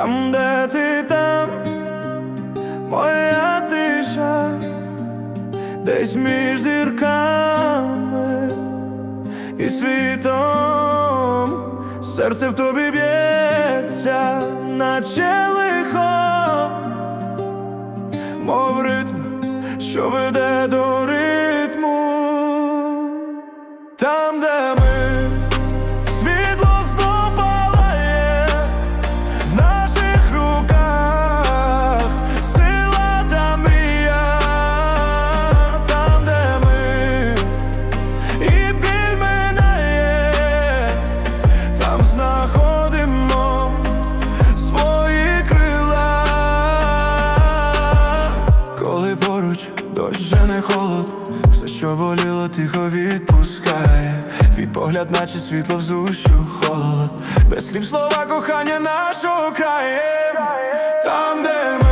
Там, де ти там, моя тиша, десь між зірками і світом, серце в тобі б'ється, наче лихо, мов ритм, що веде до все, що боліло, тихо відпускає. Твій погляд, наче світло в зущу холод, без слів слова кохання нашого краю, там, де ми,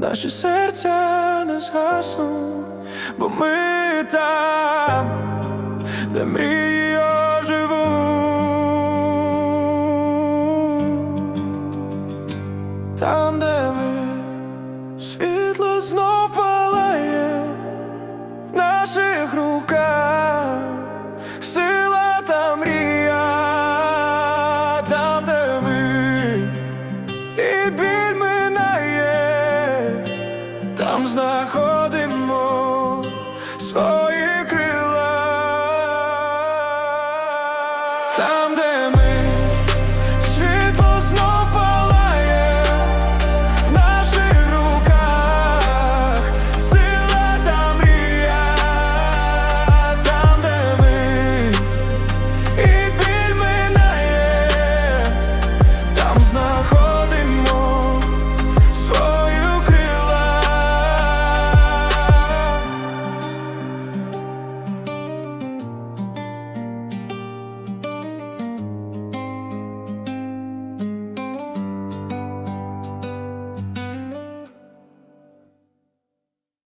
наші серця не згаснуть, бо ми там, де мрії оживу там, де ми світло знов знаходимо свої крила там, де ми.